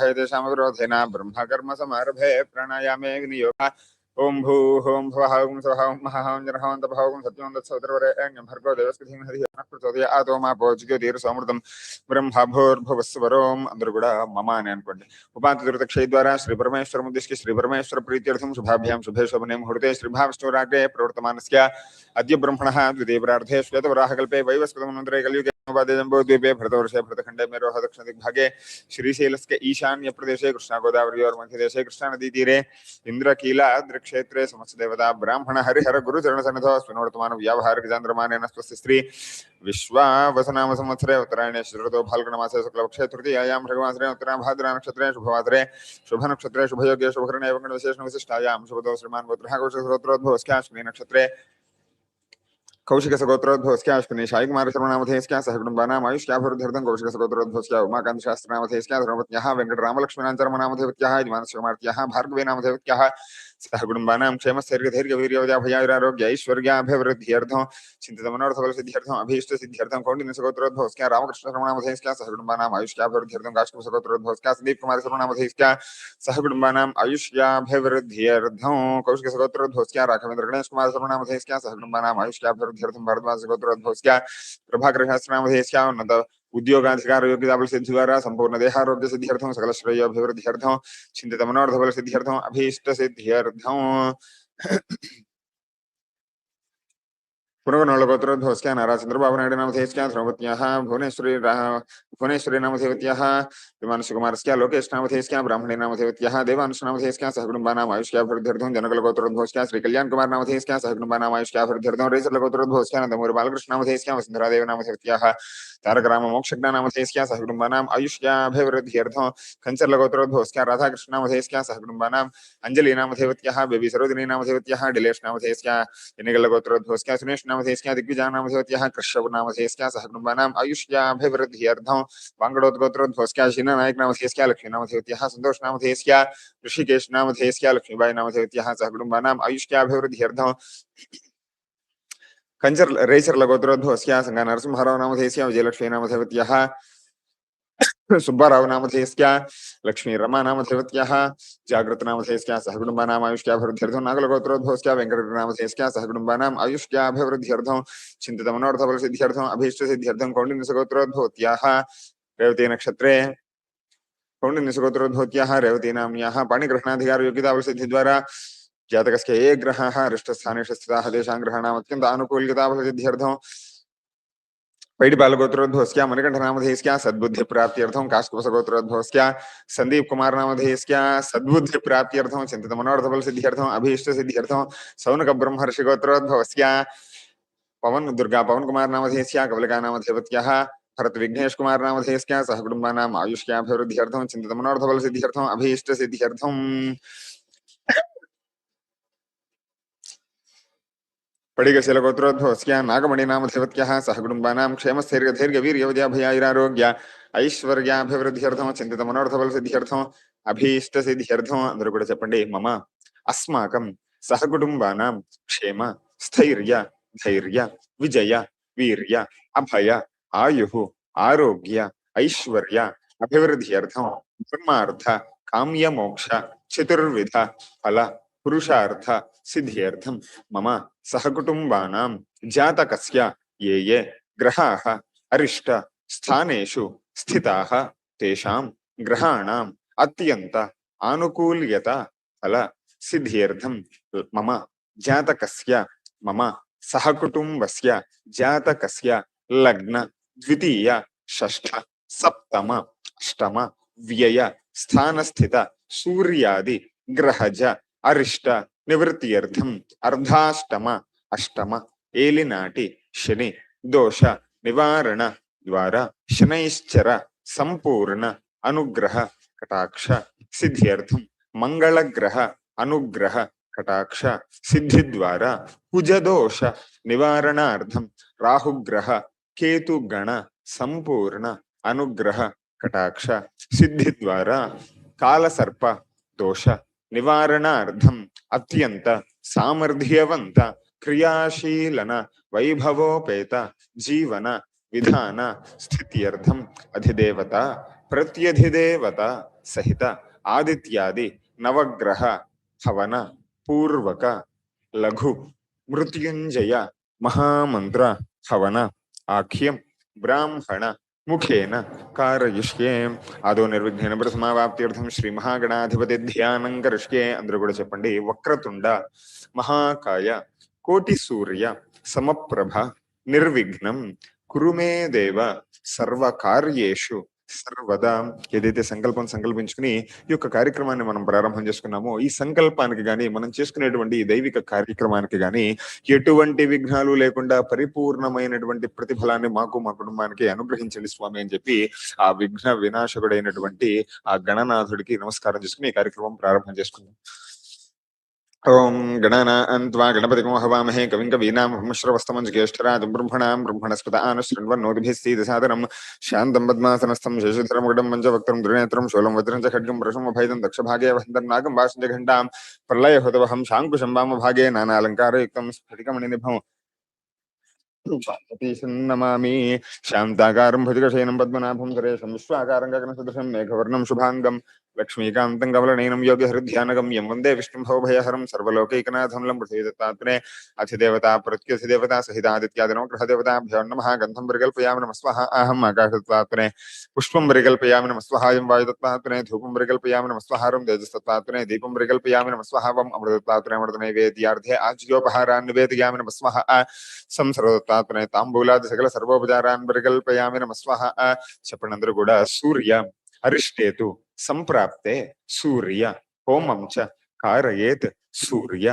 हेतशमक्रोधेन ब्रह्मकर्मसमारभे प्रणयामेऽग्नियोगः ओम भू ओम भवः ओम स्वः ओम महः ओम जनः ओम तपः ओम सत्यं दत्सोदरवरे अङ्गं भर्गो देवस्य धीमहि, हरिः न प्रचोदय आतो मा भोज्योतिर्समृतं ब्रह्मभोर्भुवस्वरोम् अन्तर्गुडा मम अने अन्कोण्डि श्री परमेश्वर प्रीत्यर्थम शुभाभ्याम शुभे शोभने मुहूर्ते श्री भाव स्टोर आगे प्रवर्तमानस्य अद्य ब्रह्मणः द्वितीयपरार्धे श्वेतवराहकल्पे वैवस्कृतमनन्तरे कलयुगे भागे। श्रीशैल के ईशान्य प्रदेश कृष्ण गोदावरी और उपादेदम्बोद्वीपे भरतवर्षे भरतखण्डे मेरोहदक्षिणदिग्भागे श्रीशैलस्य ईशान्यप्रदेशे कृष्णागोदावर्योर्मध्यदेशे कृष्णानदीतीरे समस्त देवता ब्राह्मण हरिहर गुरुचरणसन्नधौ अस्मिनवर्तमानव्यावहारिकचान्द्रमानेन स्वस्य स्त्री। विश्वावसनाम संवत्सरे, उत्तरायणे श्रुतो फाल्गुणमासे भगवासरे तृतीयायां, भृगवासरे नक्षत्रे, शुभवासरे, शुभ शुभनक्षत्रे शुभयोग्ये, शुभकरणे एवं गणविशेषणविशिष्टायां शुभतो श्रीमान् श्रोत्रोद्भव कोशस्रोत्रोद्भवस्याश्विनी नक्षत्रे। कौशिक सगोत्रोद्भवस्या अश्विनी शाही कुमार शर्मणामधेस्क्या सह कुटुम्बानाम् आयुष्याभिवृद्ध्यर्थं कौशिक सगोत्रोद्भवस्या उमाकान्त शास्त्रनामधेस्क्या धर्मपत्न्याः वेङ्कटरामलक्ष्मणाञ्चर्मणामधेवत्याः यजमानस्यकुमार्त्याः भार्गवीनामधेवत्याः सह कुटुम्बानां क्षेमस्थैर्यधैर्यवीर्यवद्याभयायुरारोग्य ऐश्वर्याभिवृद्ध्यर्थं चिन्तितमनोरथफलसिद्ध्यर्थम् अभीष्टसिद्ध्यर्थं कौण्डिन्यसगोत्रोद्भवस्क्या रामकृष्णशर्मणामधेस्क्या सह कुटुम्बानाम् आयुष्याभिवृद्ध्यर्थं काश्मीरसगोत्रोद्भवस्क्या सन्दीपकुमारशर्मणामधेस्क्या सह कुटुम्बानाम् आयुष्याभिवृद्ध्यर्थं कौशिकसगोत्रोद्भवस्क्या राघवेन्द्रगणेशकुमारशर्मणामधेस्क्या सह कुटुम्बानाम् आयुष्याभिवृद्ध्यर्थं भारद्वाजसगोत्रोद्भवस्क्या प्रभाकरशास्त्रनामधेस्क्या उन्नत उद्योगाधिकार योग्यता सिद्धि अभीष्ट संपूर्ण अभीष्ट सिद्ध्यर्थं पुनर्गोत्रोद्भवस्क्या नाराचंद्रबाबु नायडु नामधेयस्क्या ध्रुवत्याः भुवनेश्वरी भुवनेश्वरी नामधेवत्याः विमानसुकुमारस्क्या लोकेश नामधेयस्क्या ब्राह्मणी नामधेवत्याः देवांश नामधेयस्क्या सहकुटुम्बानाम् आयुष्याभिवृद्ध्यर्थं जनकलगोत्रोद्भवस्क्या श्री कल्याण कुमार नामधेयस्क्या सहकुटुम्बानाम् आयुष्याभिवृद्ध्यर्थं रेचरलगोत्रोद्भवस्क्या नन्दमूरि बालकृष्ण नामधेयस्क्या वसुन्धरादेव नामधेवत्याः तारकराम मोक्षज्ञा नामधेयस्क्या सहकुटुम्बानाम् आयुष्याभिवृद्ध्यर्थं राधाकृष्ण नामधेयस्क्या सहकुटुम्बानाम् अञ्जलि नामधेवत्याः बेबी सरोजिनी नामधेवत्याः डिलेश नामधेयस्क्या एनिगलगोत्रोद्भवस्क्या सुनेश नामधेवत्याः कृष्णव नामधेयस्क्या सहकुटुम्बानाम् आयुष्याभिवृद्ध्यर्थं वाङ्गडोद्गोत्रोद्भवस्क्या शीना नायक नामधेयस्क्या लक्ष्मी नामधेवत्याः सन्तोष नामधेयस्क्या ऋषिकेश नामधेयस्क्या लक्ष्मीबाई नामधेवत्याः सहकुटुम्बानाम् आयुष्याभिवृद्ध्यर्थं कंचर रेचर लगोत्रोद्भवस्या संगा नरसिंहराव नामधेयस्या सुब्बाराव नामधेयस्या लक्ष्मी रमा नामधेवत्याः जागृत नामधेयस्या सहकुटुम्बानाम् आयुष्याभिवृद्ध्यर्थं नागलगोत्रोद्भवस्या वेङ्कटनामधेयस्या सहकुटुम्बानाम् आयुष्याभिवृद्ध्यर्थं चिन्तितमनोर्थफलसिद्ध्यर्थम् अभीष्टसिद्ध्यर्थं कौण्डिन्यसगोत्रोद्भवत्याः रेवती नक्षत्रे कौण्डिन्यसगोत्रोद्भवत्याः रेवती नाम्न्याः पाणिग्रहणाधिकार योग्यतावसिद्धिद्वारा जातकस्य ये ग्रहाः अरिष्टस्थानेषु स्थिताः तेषां ग्रहाणाम् अत्यन्त आनुकूल्यताफलसिद्ध्यर्थं पैडिबालगोत्रोद्भवस्या मणिकण्ठनामधेयस्या सद्बुद्धिप्राप्त्यर्थं काश्यपसगोत्रोद्भवस्या सन्दीप कुमार नामधेयस्या सद्बुद्धिप्राप्त्यर्थं चिन्तितमनोरथफलसिद्ध्यर्थम् अभीष्टसिद्ध्यर्थं सौनकब्रह्मर्षिगोत्रोद्भवस्या पवन दुर्गा पवन कुमार नामधेयस्या कवलिका नामधेवत्याः भरत विघ्नेश कुमार नामधेयस्या सहकुटुम्बानाम् आयुष्याभिवृद्ध्यर्थं चिन्तितमनोरथफलसिद्ध्यर्थम् अभीष्टसिद्ध्यर्थं पडिगशिलगोत्रोद्भवस्या नागमणि नामधेवत्याः सहकुटुम्बानां क्षेमस्थैर्यधैर्यवीर्यवद्याभयायुरारोग्य ऐश्वर्याभिवृद्ध्यर्थं चिन्तितमनोरथफलसिद्ध्यर्थम् अभीष्टसिद्ध्यर्थम् అందరూ కూడా చెప్పండి మమ అస్మాకం సహకుటుంబానాం క్షేమ స్థైర్య ధైర్య విజయ వీర్య అభయ ఆయు ఆరోగ్య ఐశ్వర్య అభివృద్ధ్యర్థం ధర్మార్థ కామ్య మోక్ష చతుర్విధ ఫల పురుషార్థ సిద్ధ్యర్థం మమ सहकुटुम्बानां जातकस्य ये ये ग्रहाः अरिष्ट स्थानेषु स्थिताः तेषां ग्रहाणाम् आनुकूल्यता फल सिद्ध्यर्थं मम जातकस्य मम जातकस्य लग्न द्वितीय षष्ठ सप्तम अष्टम व्यय स्थानस्थित सूर्यादि ग्रहज अरिष्ट ನಿವೃತ್ತಿಯರ್ಥಂ ಅರ್ಧಾಷ್ಟಮ, ಅಷ್ಟಮ, ಏಲಿನಾಟಿ, ಶನಿ, ದೋಷ, ನಿವಾರಣ, ದ್ವಾರ, ಶನೈಶ್ಚರ, ಸಂಪೂರ್ಣ, ಅನುಗ್ರಹ, ಕಟಾಕ್ಷ ಸಿದ್ಧಿಯರ್ಥಂ ಮಂಗಳಗ್ರಹ, ಅನುಗ್ರಹ, ಕಟಾಕ್ಷ, ಸಿದ್ಧಿದ್ವಾರ ಕುಜದೋಷ ನಿವಾರಣಾರ್ಥಂ ರಾಹುಗ್ರಹ, ಕೇತುಗಣ, ಸಂಪೂರ್ಣ, ಅನುಗ್ರಹ, ಕಟಾಕ್ಷ, ಸಿದ್ಧಿದ್ವಾರ, ಕಾಲಸರ್ಪ, ದೋಷ निवारणार्थम अत्यंत सामर्थ्यवंत क्रियाशीलन, वैभवोपेत, जीवन, विधान, स्थित्यर्थम अधिदेवता, प्रत्यधिदेवता सहित, आदित्यादि, नवग्रह, हवन, पूर्वक, लघु मृत्युंजय महामंत्र हवन, आख्यम, ब्राह्मण ఆఖ్యం ముఖేన కారయిష్యే అదో నిర్విఘ్న ప్రథమావాప్త్యర్థం శ్రీ మహాగణాధిపతి ధ్యానం కరిష్యే అందరూ కూడా చెప్పండి వక్రతుండ మహాకాయ కోటి సూర్య సమప్రభ నిర్విఘ్నం కురుమే దేవ సర్వకార్యేషు సర్వదా ఏదైతే సంకల్పం సంకల్పించుకుని ఈ యొక్క కార్యక్రమాన్ని మనం ప్రారంభం చేసుకున్నామో ఈ సంకల్పానికి గాని మనం చేసుకునేటువంటి దైవిక కార్యక్రమానికి గాని ఎటువంటి విఘ్నాలు లేకుండా పరిపూర్ణమైనటువంటి ప్రతిఫలాన్ని మాకు మా కుటుంబానికి అనుగ్రహించండి స్వామి అని చెప్పి ఆ విఘ్న వినాశకుడైనటువంటి ఆ గణనాథుడికి నమస్కారం చేసుకుని ఈ కార్యక్రమం ప్రారంభం చేసుకుందాం. ओम गणनान् त्वा गणपतिको हवामहे कविं कवीनां हमश्रवस्तमं ज्येष्ठराजं ब्रह्मणां ब्रह्मणस्पत आनुशृण्वन्नोदिभिः सीदसादनं शान्तं पद्मासनस्थं शशिधरमुगडं पञ्चवक्त्रं द्रुनेत्रं शूलं वज्रं च खड्गं वृषमभैदं दक्षभागे वहन्तं नागं वासं च घण्टां प्रलयहृतवहं शाङ्कुशं वामभागे नानालङ्कारयुक्तं स्फटिकमणिनिभम् नमामि शान्ताकारं भुजगशयनं पद्मनाभं सुरेशं विश्वाकारं गगनसदृशं मेघवर्णं शुभाङ्गम् लक्ष्मीका कमलनयनं योग्यहृध्यानगम्यं वंदे विष्णुभवभयहरं वंदे लं पृथिवीदत्तात्मने अधिदेवता प्रत्यधिदेवता सहितादित्यादिनो ग्रहदेवताभ्यो नमः गन्धं परिकल्पयामि नमस्वाहा अहम् आकाशतत्त्वात्मने पुष्पं परिकल्पयामि नमस्वाहायं वायुतत्त्वात्मने धूपं परिकल्पयामि नमस्वाहारं तेजस्तत्त्वात्मने दीपं परिकल्पयामि नमस्वाहावम् अमृतत्त्वात्मने अमृतनैवेद्यार्थे आज्योपहारान् निवेदयामि नमस्वाहा संसर्गदत्तात्मने ताम्बूलादि सकल सर्वोपचारान् सूर्य अरिष्टेतु సంప్రాప్తే సూర్య హోమం చ కారయేత్ సూర్య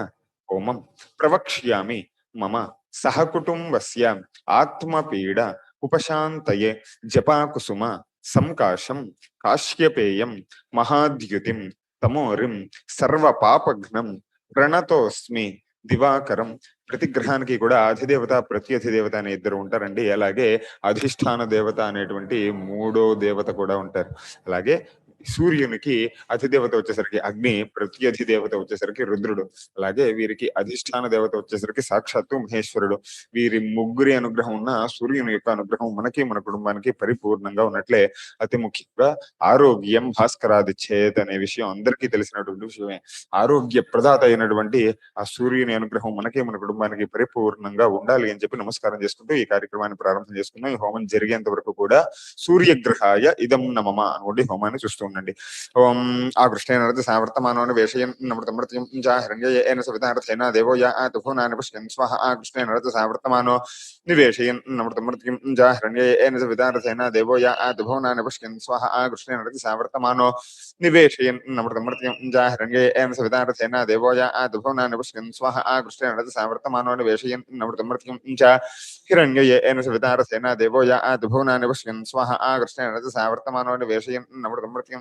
హోమం. ప్రవక్ష్యామి మమ సహకుటుంబస్య ఆత్మపీడ ఉపశాంతయే జపాకుసుమ సంకాశం కాశ్యపేయం మహాద్యుతిం తమోరిం సర్వపాపఘ్నం ప్రణతోస్మి దివాకరం. ప్రతిగ్రహానికి కూడా అధిదేవత ప్రత్యధిదేవత అనే ఇద్దరు ఉంటారండి. అలాగే అధిష్టాన దేవత అనేటువంటి మూడో దేవత కూడా ఉంటారు. అలాగే సూర్యునికి అధిదేవత వచ్చేసరికి అగ్ని ప్రతి ప్రత్యధిదేవత వచ్చేసరికి రుద్రుడు. అలాగే వీరికి అధిష్టాన దేవత వచ్చేసరికి సాక్షాత్తు మహేశ్వరుడు. వీరి ముగ్గురి అనుగ్రహం ఉన్న సూర్యుని యొక్క అనుగ్రహం మనకి మన కుటుంబానికి పరిపూర్ణంగా ఉన్నట్లే అతి ముఖ్యంగా ఆరోగ్యం భాస్కరాది చేత్ అనే విషయం అందరికీ తెలిసినటువంటి విషయమే. ఆరోగ్య ప్రదాత అయినటువంటి ఆ సూర్యుని అనుగ్రహం మనకి మన కుటుంబానికి పరిపూర్ణంగా ఉండాలి అని చెప్పి నమస్కారం చేసుకుంటూ ఈ కార్యక్రమాన్ని ప్రారంభం చేసుకున్నాం ఈ హోమం జరిగేంత వరకు కూడా సూర్యగ్రహాయ ఇదం నమమ అనుకోండి హోమాన్ని చూస్తూ ఉండండి ఓం ఆ కృష్ణేన సావర్తమానోని వేషయం నమృతమృత్యం చ హిరణ్యేన సవితార్థేన దేవో యా తుభూనాని పుష్కన్ స్వహ ఆ కృష్ణేన సావర్తమానో నివేశయన్ నమృతమృత్యం చ హిరణ్యేన సవితార్థేన దేవో యా తుభూనాని పుష్కన్ స్వహ ఆ కృష్ణేన సావర్తమానో నివేశయన్ నమృతమృత్యం చ హిరణ్యేన సవితార్థేన దేవో యా తుభూనాని పుష్కన్ స్వహ ఆ కృష్ణేన సావర్తమానో నివేశయన్ నమృతమృత్యం చ హిరణ్యేన సవితార్థేన దేవో యా తుభూనాని పుష్కన్ స్వహ ఆ కృష్ణేన సావర్తమానో నివేశయన్ నమృతమృత్యం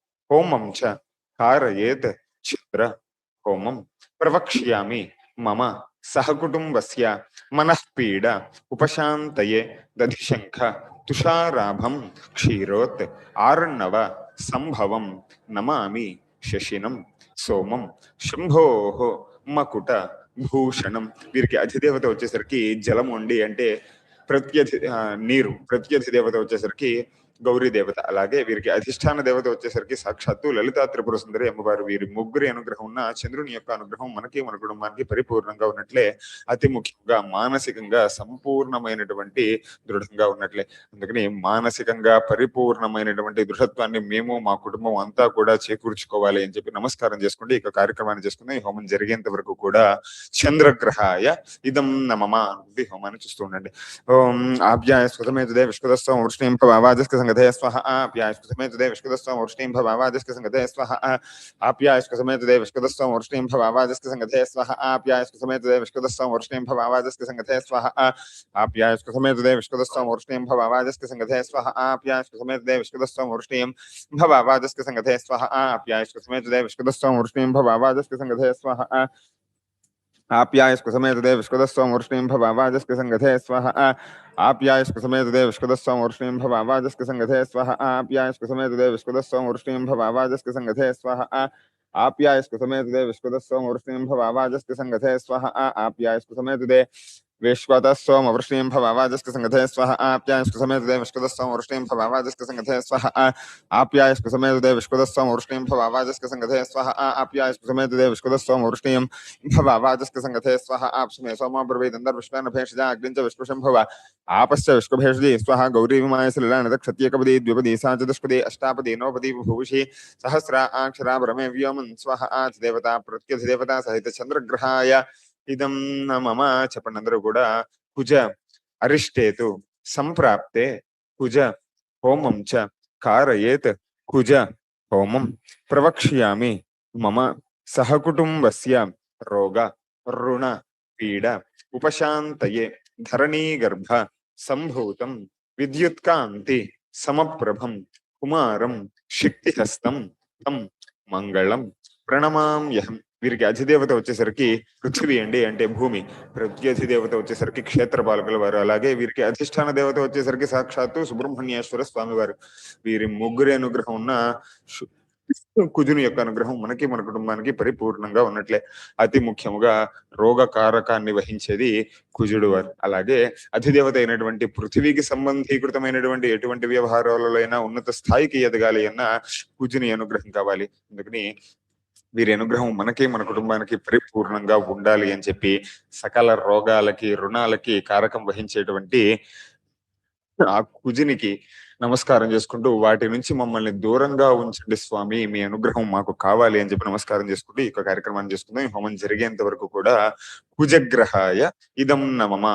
హోమం చ కారయేత్ చంద్ర హోమం ప్రవక్ష్యామి మమ సహకుటుంబస్య మనఃపీడ ఉపశాంతయే దధిశంఖ తుషారాభం క్షీరోత్ ఆర్ణవ సంభవం నమామి శశినం సోమం శంభో మకుట భూషణం వీరికి అధిదేవత వచ్చేసరికి జలం వండి అంటే ప్రత్యధి నీరు. ప్రత్యధి దేవత వచ్చేసరికి గౌరీ దేవత. అలాగే వీరికి అధిష్టాన దేవత వచ్చేసరికి సాక్షాత్తు లలితా త్రిపుర సుందరి అమ్మవారు. వీరి ముగ్గురి అనుగ్రహం ఉన్న చంద్రుని యొక్క అనుగ్రహం మనకి మన కుటుంబానికి పరిపూర్ణంగా ఉన్నట్లే అతి ముఖ్యంగా మానసికంగా సంపూర్ణమైనటువంటి దృఢంగా ఉన్నట్లే. అందుకని మానసికంగా పరిపూర్ణమైనటువంటి దృఢత్వాన్ని మేము మా కుటుంబం అంతా కూడా చేకూర్చుకోవాలి అని చెప్పి నమస్కారం చేసుకుంటే ఇక కార్యక్రమాన్ని చేసుకుని ఈ హోమం జరిగేంత వరకు కూడా చంద్రగ్రహాయ ఇదం నమమ అనుకుంటే హోమాన్ని చూస్తూ ఉండండి. ఓం విశ్వదస్వం స్కృతమే తుదే संगधे स्व आप्यायस्क समय तदे विष्कृतस्व वृष्णीं भवावादिस्क संगधे स्व आप्यायस्क समय तदे विष्कृतस्व वृष्णीं भवावादिस्क संगधे स्व आप्यायस्क समय तदे विष्कृतस्व वृष्णीं भवावादिस्क संगधे स्व आप्यायस्क समय तदे विष्कृतस्व वृष्णीं भवावादिस्क संगधे स्व आप्यायस्क समय तदे विष्कृतस्व वृष्णीं भवावादिस्क संगधे स्व आप्यायस्क समय तदे विष्कृतस्व वृष्णीं भवावादिस्क संगधे स्व आप्यायस्कुसमेतदे विष्कुदस्वं वृष्णीं भवावाजस्क सङ्गते स्वः आप्यायस्कुसमेतदे विष्कुदस्वं वृष्णीं भवावाजस्क सङ्गते स्वः आप्यायस्कुसमेतदे विष्कुदस्वं वृष्णीं भवावाजस्क सङ्गते स्वः आप्यायस्कुसमेतदे विष्कुदस्वं वृष्णीं भवावाजस्क सङ्गते स्वः आप्यायस्कुसमेतदे विश्वतः सोम वृष्णीं भवावाजस्क संगधे स्वः आप्यायस्क समेत देव विश्वतः सोम वृष्णीं भवावाजस्क संगधे स्वः आप्यायस्क समेत देव विश्वतः सोम वृष्णीं भवावाजस्क संगधे स्वः आप्यायस्क समेत देव विश्वतः सोम वृष्णीं भवावाजस्क संगधे स्वः आप्समे सोम ब्रवीद अंदर आपस्य गौरी द्विपदी अष्टापदी नवपदी भूषि सहस्रा अक्षरा भ्रमे व्योम स्व आ देवता, प्रत्यधिदेवता सहित चंद्रग्रहाय ఇదం న మమ చెప్పండి అందరూ కూడా కుజ అరిష్టేతు సంప్రాప్తే కుజ హోమం చ కారయేత్ కుజ హోమం ప్రవక్ష్యామి మమ సహకుటుంబస్య రోగ రుణ పీడ ఉపశాంతయే ధరణీగర్భ సంభూతం విద్యుత్కాంతి సమప్రభం కుమారం శక్తిహస్తం తం మంగళం ప్రణమామ్యహం వీరికి అధిదేవత వచ్చేసరికి పృథ్వీ అండి అంటే భూమి. ప్రత్యధిదేవత వచ్చేసరికి క్షేత్రపాలకుల వారు. అలాగే వీరికి అధిష్టాన దేవత వచ్చేసరికి సాక్షాత్తు సుబ్రహ్మణ్యేశ్వర స్వామి వారు. వీరి ముగ్గురి అనుగ్రహం ఉన్న కుజుని యొక్క అనుగ్రహం మనకి మన కుటుంబానికి పరిపూర్ణంగా ఉన్నట్లే. అతి ముఖ్యముగా రోగ కారకాన్ని వహించేది కుజుడు వారు. అలాగే అధిదేవత అయినటువంటి పృథివీకి సంబంధీకృతమైనటువంటి ఎటువంటి వ్యవహారాలలో అయినా ఉన్నత స్థాయికి ఎదగాలి అన్న కుజుని అనుగ్రహం కావాలి. అందుకని వీరి అనుగ్రహం మనకి మన కుటుంబానికి పరిపూర్ణంగా ఉండాలి అని చెప్పి సకల రోగాలకి రుణాలకి కారకం వహించేటువంటి ఆ కుజినికి నమస్కారం చేసుకుంటూ వాటి నుంచి మమ్మల్ని దూరంగా ఉంచండి స్వామి. మీ అనుగ్రహం మాకు కావాలి అని చెప్పి నమస్కారం చేసుకుంటూ ఈ యొక్క కార్యక్రమాన్ని చేసుకుందాం. ఈ హోమం జరిగేంత వరకు కూడా కుజగ్రహాయ ఇదం నమమ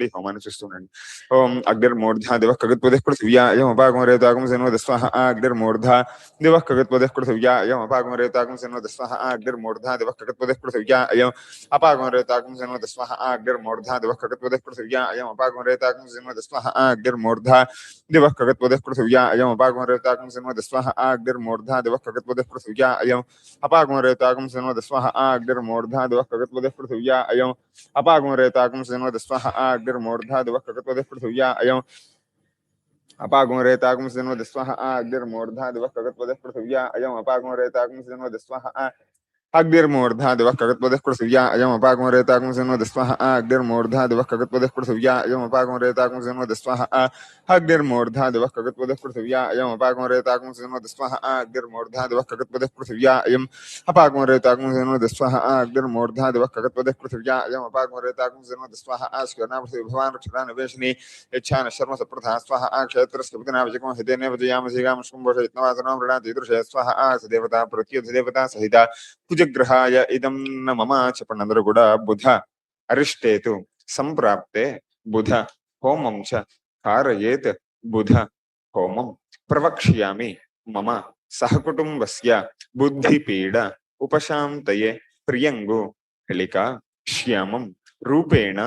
ॐ अग्निर्मूर्धा दिवः कगत्पतिः पृथिव्यायमपाकुमरेताकुंसेनो दस्वः अग्निर्मूर्धा दिवः कगत्पतिः पृथिव्यायमपाकुमरेताकुंसेनो दस्वः अग्निर्मूर्धा दिवः कगत्पतिः पृथिव्यायम् अपाकुमरेताकुंसेनो दस्वः अग्निर्मूर्धा दिवः कगत्पतिः पृथिव्यायम् अपाकुमरेताकुंसेनो दस्वः अग्निर्मूर्धा दिवः कगत्पतिः पृथिव्यायम् अपाकुमरेताकुंसेनो दस्वः अग्निर्मूर्धा दिवः कगत्पतिः पृथिव्यायम् अपाकुमरेताकुंसेनो दस्वः अग्निर्मूर्धा दिवः कगत्पतिः पृथिव्यायम् अपाकुमरेताकुंसेनो दस्वः अग् अग्निर्मूर्धादिवः ककृत्वदिः पृथिव्या अयम् अपागुं रेतागुं जन्मदिस्वः अग्निर्मूर्धादिवः ककृत्वदिः पृथिव्या अयम् अपागुं रेतागुं जन्मदिस्वः अग्निर्मूर्धा दिवः कगत्पदः पृथिव्या अयमपाकं रेताकं शृण्वदस्वः अग्निर्मूर्धा दिवः कगत्पदः पृथिव्या अयमपाकं रेताकं शृण्वदस्वः अग्निर्मूर्धा दिवः कगत्पदः पृथिव्या अयमपाकं रेताकं शृण्वदस्वः अग्निर्मूर्धा दिवः कगत्पदः पृथिव्या अयम् अपाकं रेताकं शृण्वदस्वः अग्निर्मूर्धा दिवः कगत्पदः पृथिव्या अयमपाकं रेताकं शृण्वदस्वः अस्कर्णा पृथिवीभवान् रक्षणा निवेशने यच्छा न शर्म सप्रथा स्वः क्षेत्रस्य पतिनावचकं हितेने वजयामसि गामशुम्भोषयत्नवासनं वृणाति दृशय स्वः सदेवता प्रत्युधदेवता सहिता। कुज ವಿಜುಗೃಹಾಯ ಇದಂ ನ ಮಮಾಚಪಣದರಗುಡ ಬುಧ ಅರಿಷ್ಟೇತು ಸಂಪ್ರಾಪ್ತೆ ಬುಧ ಹೋಮಂ ಚ ಕಾರಯೇತ್ ಬುಧ ಹೋಮಂ ಪ್ರವಕ್ಷ್ಯಾಮಿ ಮಮ ಸಹಕುಟುಂಬಸ್ಯ ಬುದ್ಧಿಪೀಡ ಉಪಶಾಂತಯೆ ಪ್ರಿಯಂಗು ಕಳಿಕಾ ಶ್ಯಾಮಂ ರೂಪೇಣ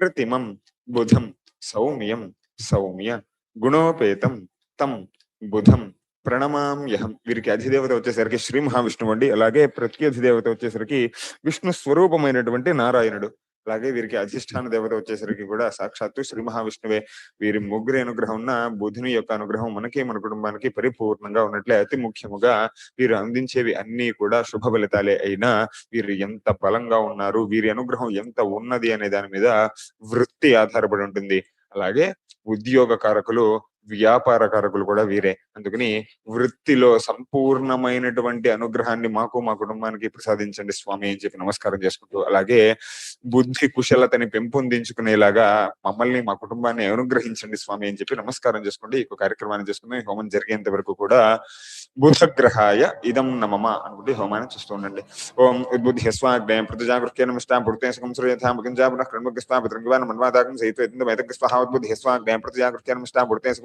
ಕೃತಿಮಂ ಬುಧಂ ಸೌಮ್ಯಂ ಸೌಮ್ಯ ಗುಣೋಪೇತಂ ತಂ ಬುಧಂ ప్రణమామ్యహం వీరికి అధిదేవత వచ్చేసరికి శ్రీ మహావిష్ణువు అండి అలాగే ప్రతి అధిదేవత వచ్చేసరికి విష్ణు స్వరూపమైనటువంటి నారాయణుడు. అలాగే వీరికి అధిష్టాన దేవత వచ్చేసరికి కూడా సాక్షాత్తు శ్రీ మహావిష్ణువే. వీరి ముగ్గురి అనుగ్రహం ఉన్న బుధుని యొక్క అనుగ్రహం మనకి మన కుటుంబానికి పరిపూర్ణంగా ఉన్నట్లే అతి ముఖ్యముగా వీరు అందించేవి అన్ని కూడా శుభ ఫలితాలే అయినా వీరు ఎంత బలంగా ఉన్నారు వీరి అనుగ్రహం ఎంత ఉన్నది అనే దాని మీద వృత్తి ఆధారపడి ఉంటుంది. అలాగే ఉద్యోగ కారకులు వ్యాపారకారకులు కూడా వీరే. అందుకని వృత్తిలో సంపూర్ణమైనటువంటి అనుగ్రహాన్ని మాకు మా కుటుంబానికి ప్రసాదించండి స్వామి అని చెప్పి నమస్కారం చేసుకుంటూ అలాగే బుద్ధి కుశలతని పెంపొందించుకునేలాగా మమ్మల్ని మా కుటుంబాన్ని అనుగ్రహించండి స్వామి అని చెప్పి నమస్కారం చేసుకోండి ఈ కార్యక్రమాన్ని చేసుకుని హోమం జరిగేంత వరకు కూడా బుధగ్రహాయ ఇదం నమమ అనుకుంటే హోమాన్ని చూస్తూ ఉండండి. ఓం ఉద్బుద్ధి స్వాగ్నేయం ప్రతిజాగృత్య నమస్తాం పుడితే సుఖం శ్రూయథాం ముగింజాపున క్రమగ్స్వా పితృంగివాన్ మన్వాదాకం సహిత స్వాహ ఉద్బుద్ధి స్వాగ్నేయం ప్రతిజాగృత్య నమస్తాం పుడితే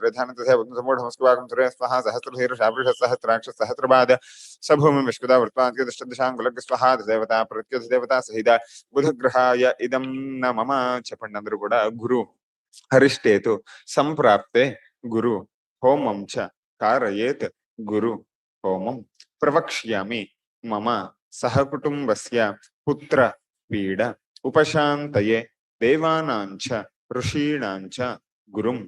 नेत्रधान तथा वग्नसम्मूढमस्कुवाकं सुरेस्वः सहस्रशीर्षावृषसहस्राक्षसहस्रपाद सभूमि विष्कुदा वृत्वान्त्यदृष्टदशाङ्गुलग्स्वहा देवता प्रत्युधदेवता सहिता बुधग्रहाय इदं न मम चपण्णन्द्रु ಕೂಡ ಗುರು ಹರಿಷ್ಟೇತು ಸಂಪ್ರಾಪ್ತೆ ಗುರು ಹೋಮಂ ಚ ಕಾರಯೇತ್ ಗುರು ಹೋಮಂ ಪ್ರವಕ್ಷ್ಯಾಮಿ ಮಮ ಸಹಕುಟುಂಬಸ್ಯ ಪುತ್ರ ಪೀಡ ಉಪಶಾಂತಯೇ ದೇವಾನಾಂಚ ಋಷೀಣಾಂಚ ಗುರುಂ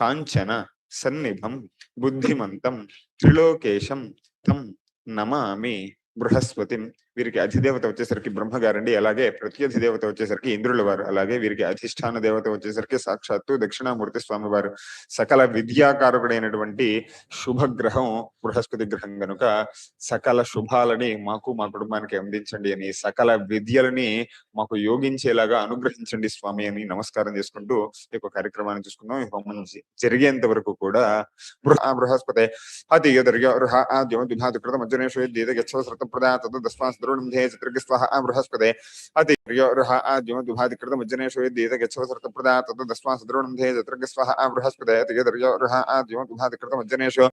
కాంచన సన్నిభం బుద్ధిమంతం త్రిలోకేశం తం నమామి బృహస్పతిం వీరికి అధిదేవత వచ్చేసరికి బ్రహ్మగారండి. అలాగే ప్రతి అధిదేవత వచ్చేసరికి ఇంద్రుల వారు. అలాగే వీరికి అధిష్టాన దేవత వచ్చేసరికి సాక్షాత్తు దక్షిణామూర్తి స్వామి వారు సకల విద్యాకారకుడైనటువంటి శుభగ్రహం బృహస్పతి గ్రహం గనుక సకల శుభాలని మాకు మా కుటుంబానికి అందించండి అని సకల విద్యలని మాకు యోగించేలాగా అనుగ్రహించండి స్వామి అని నమస్కారం చేసుకుంటూ ఈ యొక్క కార్యక్రమాన్ని చూసుకుందాం. ఈ హోమం జరిగేంత వరకు కూడా బృహ బృహస్పతి అతి యదర్య ఆద్యం దుధాతి కృత దీత గచ్చవ సృత ప్రదా తద द्रोणुधे चित्रगस्वः आ बृहस्पते अति प्रियोरः आ द्युमदुभातिकृतमज्जनेषु यद्येत गच्छव सर्तप्रदा आ बृहस्पते अति यदर्योरः आ द्युमदुभातिकृतमज्जनेषु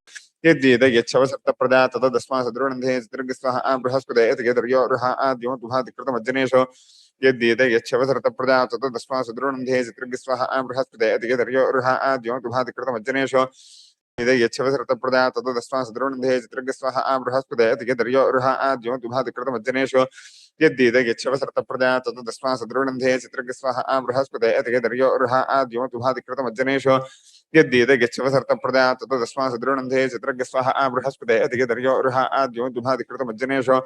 यद्येत गच्छव सर्तप्रदा तद्दस्वा सद्रोणुधे चित्रगस्वः आ बृहस्पते अति यदर्योरः आ द्युमदुभातिकृतमज्जनेषु यद्येत यच्छवसरतप्रदा तत् आ बृहस्पते यदर्योर्ह आ द्योमतुभातिकृतमज्जनेषु यच्छवसरतप्रदा सुदृढं ध्येय चित्रगस्वः बृहस्पते अतिगतर्यो ऋः आद्यो तुभातिकृतमज्जनेषु यद्येत यच्छवसरतप्रदा सुदृढं ध्येय चित्रगस्वः बृहस्पते अतिगतर्यो ऋः आद्यो तुभातिकृतमज्जनेषु यद्येत यच्छवसरतप्रदा सुदृढं ध्येय चित्रगस्वः बृहस्पते अतिगतर्यो ऋः आद्यो तुभातिकृतमज्जनेषु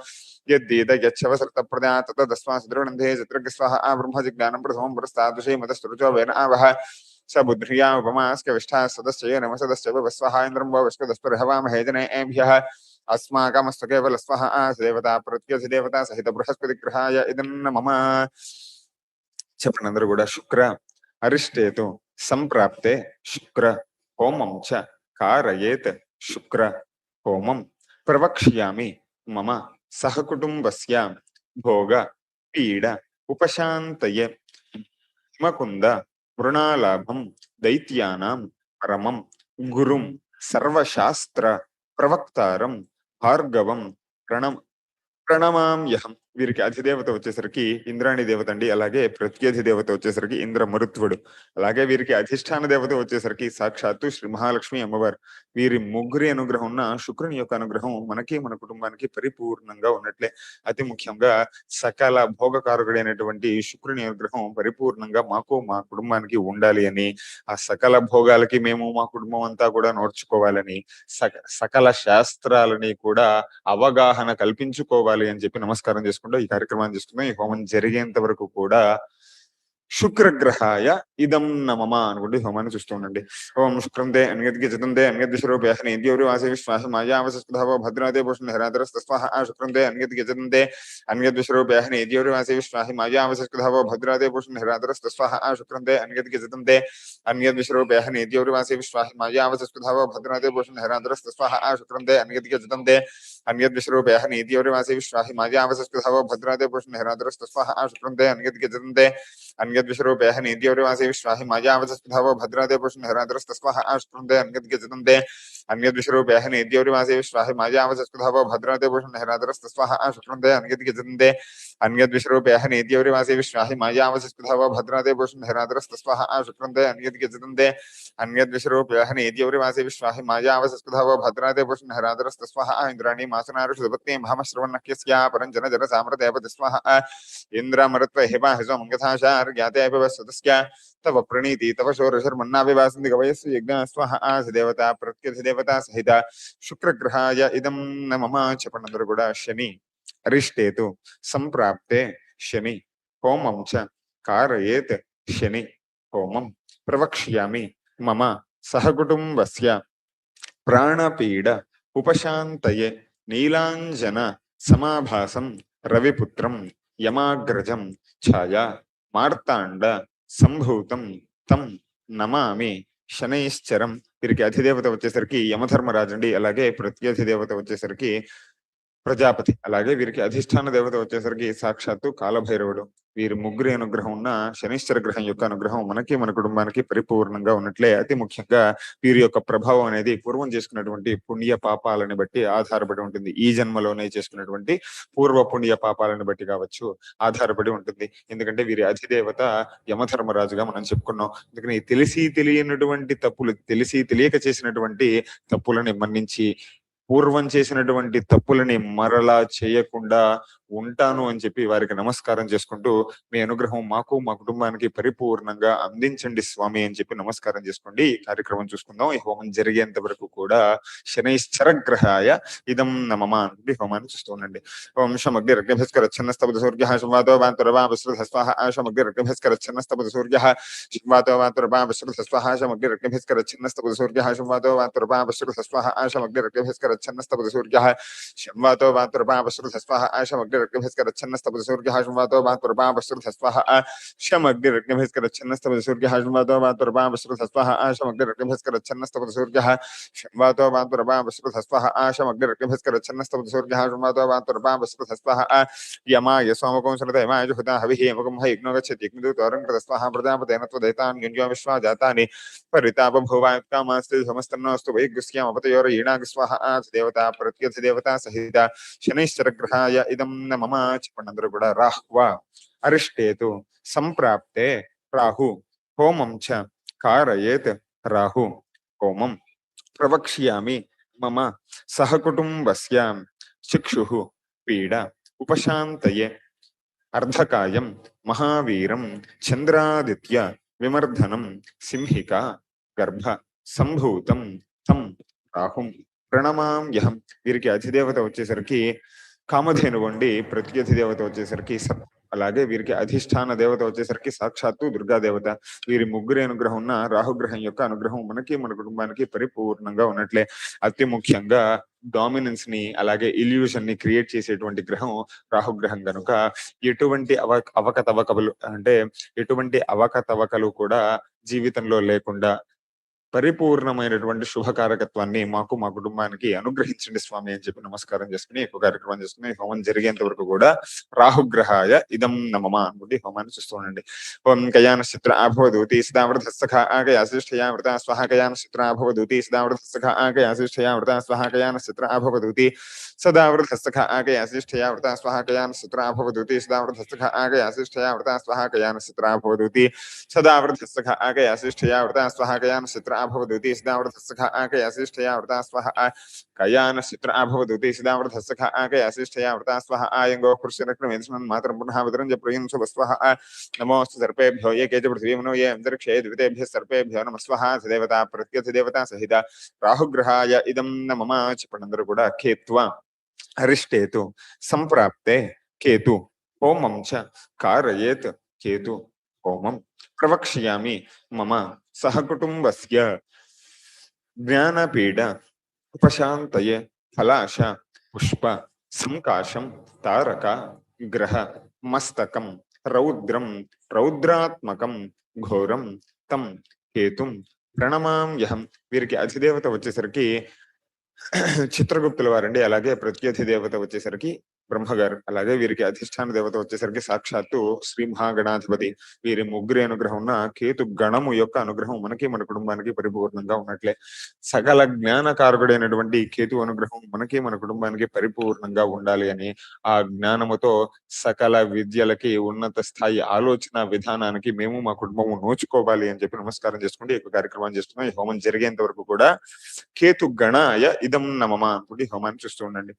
यद्येत यच्छवसर्तप्रदा तत तस्मात् दृढन्धे चित्रगस्वः ब्रह्मजिज्ञानं प्रथमं पुरस्तादृशे मतस्तुरुचो वेन आवह। स बुद्ध्रिया उपमास्कविष्ठा सदस्य नम सदस्य वस्वहान्द्रं वो विश्वदस्पृहवामहे एभ्यः। अस्माकमस्तु केवलस्वः आसुदेवता प्रत्यधिदेवता सहित बृहस्पतिग्रहाय इदं मम चपनन्दरगुड शुक्र सम्प्राप्ते शुक्र होमं च कारयेत् शुक्र होमं प्रवक्ष्यामि मम सहकुटुम्बस्य भोग पीड उपशान्तये। हिमकुन्द புரணாலாபம் தைத்தியானாம் பரமம் குரும் சர்வசாஸ்திர பிரவக்தாரம் பார்கவம் பிரணம் பிரணமாம்யகம். వీరికి అధిదేవత వచ్చేసరికి ఇంద్రాణి దేవత అండి. అలాగే ప్రత్యధి దేవత వచ్చేసరికి ఇంద్ర మరుత్వుడు. అలాగే వీరికి అధిష్టాన దేవత వచ్చేసరికి సాక్షాత్తు శ్రీ మహాలక్ష్మి అమ్మవారు. వీరి ముగ్గురి అనుగ్రహం ఉన్న శుక్రుని యొక్క అనుగ్రహం మనకి మన కుటుంబానికి పరిపూర్ణంగా ఉన్నట్లే. అతి ముఖ్యంగా సకల భోగకారకుడైనటువంటి శుక్రుని అనుగ్రహం పరిపూర్ణంగా మాకు మా కుటుంబానికి ఉండాలి అని ఆ సకల భోగాలకి మేము మా కుటుంబం అంతా కూడా నోడ్చుకోవాలని సక సకల శాస్త్రాలని కూడా అవగాహన కల్పించుకోవాలి అని చెప్పి నమస్కారం చేసుకుంటాం ఈ కార్యక్రమాన్ని చేసుకుందాం ఈ హోమం జరిగేంత వరకు కూడా శుక్రగ్రహాయ ఇదం నమమ అనుకుంటే హోమాన్ని చూస్తూ ఉండండి ఓం శుక్రంతే అన్యతికి చితంతే అన్యతిస్వరూపే నేద్యౌరి వాసే విశ్వాస మాయావసస్పధావో భద్రాదే భూషణ హరాధరస్తస్వాహ శుక్రంతే అన్యతికి చితంతే అన్యద్విశ్వరూపే నేద్యౌరి వాసే విశ్వాస మాయావసస్పధావో భద్రాదే భూషణ హరాధరస్తస్వాహ శుక్రంతే అన్యతికి చితంతే అన్యద్విశ్వరూపే నేద్యౌరి వాసే విశ్వాస మాయావసస్పధావో భద్రాదే భూషణ హరాధరస్తస్వాహ శుక్రంతే అన్యతికి చితంతే అన్యద్విశ్వరూపే నేద్యౌరి వాసే విశ్వాస మాయావసస్పధావో భద్రాదే భూషణ హరాధరస్తస్వాహ శుక్రంతే అన్యతికి చితంతే అన్య अन्यद्विषरूपे नीत्यवरिवासे विश्वाहि मायावतस्पधावो भद्रादे पुष्णहराद्रस्तस्वः आष्टुन्दे अन्यद्गजतन्ते अन्यद्विषरूपे नीत्यवरिवासे विश्वाहि मायावतस्पधावो भद्रादे पुष्णहराद्रस्तस्वः आष्टुन्दे अन्यद्गजतन्ते अन्यद्विषरूपे नीत्यवरिवासे विश्वाहि मायावतस्पधावो भद्रादे पुष्णहराद्रस्तस्वः आष्टुन्दे अन्यद्गजतन्ते अन्यद्विषरूपे नीत्यवरिवासे विश्वाहि मायावतस्पधावो भद्रादे पुष्णहराद्रस्तस्वः इन्द्राणि मासनारुषधपत्नी महामश्रवन्नक्यस्या परञ्जन जनसामृदेवतस्वः इन्द्रमरुत्व हिमा हिजं यथाशार ते सतस्या तव प्रणीति, तव शोरशर्मन्नाभिवासन्ति कवयस्व यज्ञास्त्वः आसदेवता प्रत्यधिदेवता सहिता। शुक्रग्रहाय इदं न मम शनि अरिष्टेतु, सम्प्राप्ते शनि होमं च कारयेत् शनि होमं प्रवक्ष्यामि मम सहकुटुम्बस्य। प्राणपीड उपशान्तये नीलाञ्जन समाभासं रविपुत्रं यमाग्रजं छाया। మార్తాండ సంభూతం తం నమామి శనైశ్చరం వీరికి అధిదేవత వచ్చేసరికి యమధర్మరాజు అండి అలాగే ప్రత్యధిదేవత వచ్చేసరికి ప్రజాపతి. అలాగే వీరికి అధిష్టాన దేవత వచ్చేసరికి సాక్షాత్తు కాలభైరవుడు. వీరి ముగ్గురి అనుగ్రహం ఉన్న శనిశ్చర గ్రహం యొక్క అనుగ్రహం మనకి మన కుటుంబానికి పరిపూర్ణంగా ఉన్నట్లే అతి ముఖ్యంగా వీరి యొక్క ప్రభావం అనేది పూర్వం చేసుకున్నటువంటి పుణ్య పాపాలని బట్టి ఆధారపడి ఉంటుంది. ఈ జన్మలోనే చేసుకున్నటువంటి పూర్వ పుణ్య పాపాలను బట్టి కావచ్చు ఆధారపడి ఉంటుంది. ఎందుకంటే వీరి అధిదేవత యమధర్మరాజుగా మనం చెప్పుకున్నాం. అందుకని తెలిసి తెలియనటువంటి తప్పులు తెలిసి తెలియక చేసినటువంటి తప్పులని మన్నించి పూర్వం చేసినటువంటి తప్పులని మరలా చేయకుండా ఉంటాను అని చెప్పి వారికి నమస్కారం చేసుకుంటూ మీ అనుగ్రహం మాకు మా కుటుంబానికి పరిపూర్ణంగా అందించండి స్వామి అని చెప్పి నమస్కారం చేసుకోండి. ఈ కార్యక్రమం చూసుకుందాం. ఈ హోమం జరిగేంత వరకు కూడా శనైశ్చరగ్రహాయ ఇదం నమమ అంటే హోమాన్ని చూస్తూ ఉండండి. ఓం శమగ్ని రగ్నభస్కర ఛన్నస్తపద సూర్య శుభాతో వాంతురవా విశ్రుత స్వాహ శమగ్ని రగ్నభస్కర ఛన్నస్తపద సూర్య శుభాతో వాంతురవా విశ్రుత స్వాహ శమగ్ని రగ్నభస్కర ఛన్నస్తపద సూర్య శుభాతో వాంతురవా విశ్రుత స్వాహ శమగ్ని రగ్నభస్కర ఛన్నస్తపద సూర్య శంవాతో వాంతురవా విశ్రుత विघ्नभिस्करच्छन्नस्तपदसूर्यहाशुवातो मात्पुरपापश्रुतस्वः शमग्निर्विघ्नभिस्करच्छन्नस्तपदसूर्यहाशुवातो मात्पुरपापश्रुतस्वः शमग्निर्विघ्नभिस्करच्छन्नस्तपदसूर्यः शनैश्चरग्रहाय इदं న మమ చెప్పండి అందరూ కూడా రాహ్వ అరిష్టేతు సంప్రాప్తే రాహు హోమం చ కారయేత్ రాహు హోమం ప్రవక్ష్యామి మమ సహకుటుంబస్య చిక్షు పీడ ఉపశాంతయే అర్ధకాయం మహావీరం చంద్రాదిత్య విమర్ధనం సింహిక గర్భ సంభూతం తం రాహుం ప్రణమామ్యహం వీరికి అధిదేవత వచ్చేసరికి కామధేను వండి ప్రతి దేవత వచ్చేసరికి అలాగే వీరికి అధిష్టాన దేవత వచ్చేసరికి సాక్షాత్తు దుర్గాదేవత వీరి ముగ్గురి అనుగ్రహం ఉన్న రాహుగ్రహం యొక్క అనుగ్రహం మనకి మన కుటుంబానికి పరిపూర్ణంగా ఉన్నట్లే. అతి ముఖ్యంగా డామినెన్స్ని అలాగే ఇల్యూషన్ని క్రియేట్ చేసేటువంటి గ్రహం రాహుగ్రహం కనుక ఎటువంటి అవ అవకతవకలు అంటే ఎటువంటి అవకతవకలు కూడా జీవితంలో లేకుండా పరిపూర్ణమైనటువంటి శుభకారకత్వాన్ని మాకు మా కుటుంబానికి అనుగ్రహించండి స్వామి అని చెప్పి నమస్కారం చేసుకుని ఎక్కువ కార్యక్రమం చేసుకుని హోమం జరిగేంత వరకు కూడా రాహుగ్రహాయ ఇదం నమమ అనుకుంటే హోమాన్ని చూస్తూ ఉండండి. ఓం కయాన చిత్ర అభవదూతి సదావృత సఖ ఆకయాశిష్టయా వృత స్వహ కయాన చిత్ర అభవదూతి సదావృత సఖ ఆకయాశిష్టయా వృత స్వహ కయాన చిత్ర అభవదూతి సదావృత సఖ ఆకయాశిష్టయా వృత స్వహ కయాన చిత్ర అభవదూతి సదావృత సఖ ఆకయాశిష్టయా వృత స్వహ కయాన చిత్ర అభవదూతి సదావృత సఖ ఆకయాశిష్టయా వృత స్వహ కయాన చిత్ర अभवदुति सिदावृतस्सखा आकया शिष्ठया वृता स्वः कयानश्चित्र अभवदुति सिदावृतस्सखा आकया शिष्ठया वृता स्वः आयङ्गो पुनः सुभस्वः नमोऽस्तु सर्पेभ्यो ये केच ये अन्तरिक्षे द्वितेभ्यः सर्पेभ्यो राहुग्रहाय इदं खेत्वा हरिष्टेतु सम्प्राप्ते केतु ओमं च कारयेत् केतु ओमं प्रवक्ष्यामि मम సహకుటుంబస్య జ్ఞానపీడ ఉపశాంతయ ఫలాశ పుష్ప సంకాశం తారక గ్రహ మస్తకం రౌద్రం రౌద్రాత్మకం ఘోరం తం హేతుం ప్రణమామ్యహం వీరికి అధిదేవత వచ్చేసరికి చిత్రగుప్తుల వారండి. అలాగే ప్రత్యధిదేవత వచ్చేసరికి బ్రహ్మగారు. అలాగే వీరికి అధిష్టాన దేవత వచ్చేసరికి సాక్షాత్తు శ్రీ మహాగణాధిపతి. వీరి ముగ్గురి అనుగ్రహం ఉన్న కేతు గణము యొక్క అనుగ్రహం మనకి మన కుటుంబానికి పరిపూర్ణంగా ఉన్నట్లే. సకల జ్ఞానకారకుడైనటువంటి కేతు అనుగ్రహం మనకి మన కుటుంబానికి పరిపూర్ణంగా ఉండాలి అని ఆ జ్ఞానముతో సకల విద్యలకి ఉన్నత స్థాయి ఆలోచన విధానానికి మేము మా కుటుంబము నోచుకోవాలి అని చెప్పి నమస్కారం చేసుకుంటే ఈ యొక్క కార్యక్రమాన్ని చేస్తున్నాం. ఈ హోమం జరిగేంత వరకు కూడా కేతు గణాయ ఇదం నమమ అనుకుంటే హోమాన్ని చూస్తూ ఉండండి.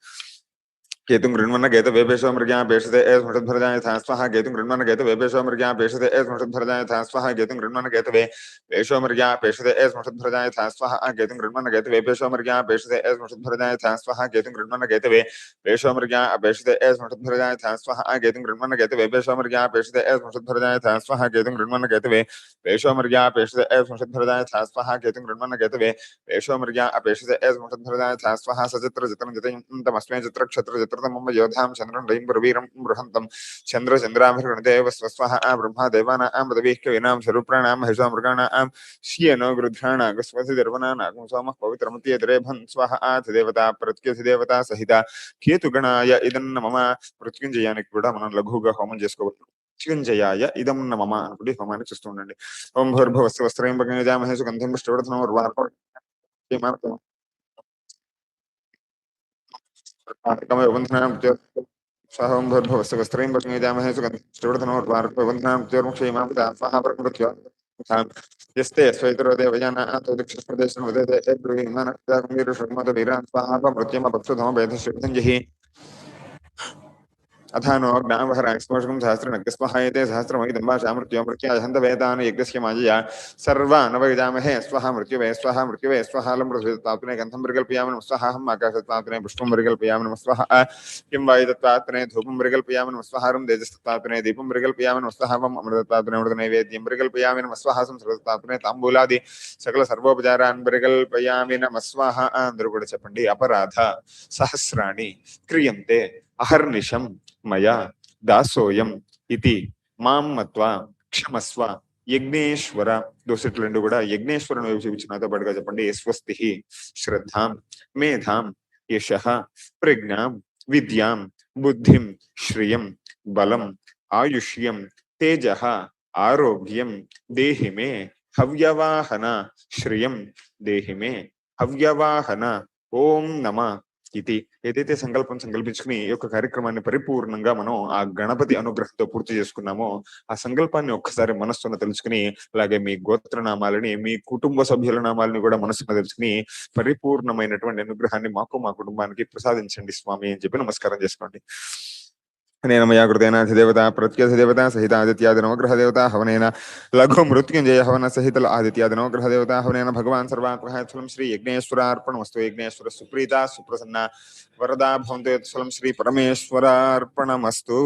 केतुं गृह्णवन्न गेत वेपेशो मृग्या पेशते ए स्मृतभरजाय था स्वाहा। केतुं गृह्णवन्न गेत वेपेशो मृग्या पेशते ए स्मृतभरजाय था स्वाहा। केतुं गृह्णवन्न गेत वे पेशो मृग्या पेशते ए स्मृतभरजाय था स्वाहा। केतुं गृह्णवन्न गेत वेपेशो मृग्या पेशते ए स्मृतभरजाय था स्वाहा। केतुं गृह्णवन्न गेत वे पेशो मृग्या पेशते ए स्मृतभरजाय था स्वाहा। केतुं गृह्णवन्न गेत वे पेशो मृग्या पेशते ए स्मृतभरजाय था स्वाहा। केतुं गृह्णवन्न गेत वे पेशो मृग्या पेशते ए स्मृतभरजाय था स्वाहा। केतुं गृह्णवन्न गेत वे पेशो मृग्या पेशते ए स्मृतभरजाय था स्वाहा। सचित्र चित्रं ప్రథమమ యోధాం చంద్రం రయం బ్రవీరం బృహంతం. చంద్ర చంద్రాభిర్గణదేవ స్వస్వహ బ్రహ్మ దేవానా ఆం పదవీః కవినాం స్వరూప్రాణాం మహిషా మృగాణాం శ్యేనో గృధ్రాణ అగస్వసి ధర్వనానాగం సోమః పవిత్రమతి యద్రేభన్ స్వహ ఆతి దేవతా ప్రత్యతి దేవతా సహిత కేతుగణాయ ఇదన్న మమ మృత్యుంజయానికి కూడా మనం లఘువుగా హోమం చేసుకోవచ్చు. మృత్యుంజయాయ ఇదం నమ అనుకుంటే హోమాన్ని చూస్తూ ఉండండి. ఓం భూర్భవస్సు వస్త్రయం పగంజామహే సుగంధం పుష్టివర్ధనం सहम्भर्भवस्त्रैं वर्णयजामहे सुगन्धिवर्धनोर्वार्भवन्धनां प्रकृत्या यस्ते स्वैतुरदेवजानातोदिक्षस्मदेशनुदते यद्ब्रूहिमानक्ताकुम्भीरुषग्मतवीरान् स्वाहा मृत्युमपक्षुधमभेदश्रीधञ्जिः अथानो ज्ञावहर एक्स्पोषकं सहस्रनग्स्पहायते सहस्रमयिदम्बा शामृत्यो मृत्याजहन्तवेदान् यज्ञस्य मायया सर्वानवयुजामहे स्वः मृत्युवे स्वः मृत्युवे, स्वहालं पृथ्वीतत्वात्मने गन्धं परिकल्पयामनं स्वहाहम् आकाशतत्वात्मने पुष्पं परिकल्पयामनं स्वः किं वायुतत्वात्मने धूपं परिकल्पयामनं स्वहारं तेजस्तत्वात्मने दीपं परिकल्पयामनं अमृत अमृतत्वात्मने अमृतनैवेद्यं परिकल्पयामनं स्वहासं सरतत्वात्मने ताम्बूलादि सकल सर्वोपचारान् परिकल्पयामिनं स्वाहा दुर्गुणचपण्डि अपराध, सहस्राणि क्रियन्ते, अहर्निशम्। క్రియంతే అహర్నిశం మయా దాసోయం ఇది మాం మత్వ క్షమస్వ యజ్ఞేశ్వర దోసెట్లు రెండు కూడా యజ్ఞేశ్వరుని వైపు చూపించి నాతో పాటుగా చెప్పండి స్వస్తి శ్రద్ధాం మేధాం యశ ప్రజ్ఞాం విద్యాం బుద్ధిం శ్రియం బలం ఆయుష్యం తేజ ఆరోగ్యం దేహి మే హవ్యవాహన శ్రియం దేహి మే హవ్యవాహన ఓం నమ ఇది ఏదైతే సంకల్పం సంకల్పించుకుని ఈ యొక్క కార్యక్రమాన్ని పరిపూర్ణంగా మనం ఆ గణపతి అనుగ్రహంతో పూర్తి చేసుకున్నామో ఆ సంకల్పాన్ని ఒక్కసారి మనస్సును తెలుసుకుని అలాగే మీ గోత్ర నామాలని మీ కుటుంబ సభ్యుల నామాలని కూడా మనస్సును తెలుసుకుని పరిపూర్ణమైనటువంటి అనుగ్రహాన్ని మాకు మా కుటుంబానికి ప్రసాదించండి స్వామి అని చెప్పి నమస్కారం చేసుకోండి. अनेन मया कृतेनाधिदेवता प्रत्यधिदेवता सहित आदित्यादिनवग्रहदेवता हवनेन लघु मृत्युञ्जय हवन सहित आदित्यादिनवग्रहदेवता हवनेन भगवान् सर्वात्मः यत्फलं श्रीयज्ञेश्वरार्पणमस्तु यज्ञेश्वर सुप्रीता सुप्रसन्ना वरदा भवन्तु यत्फलं श्रीपरमेश्वरार्पणमस्तु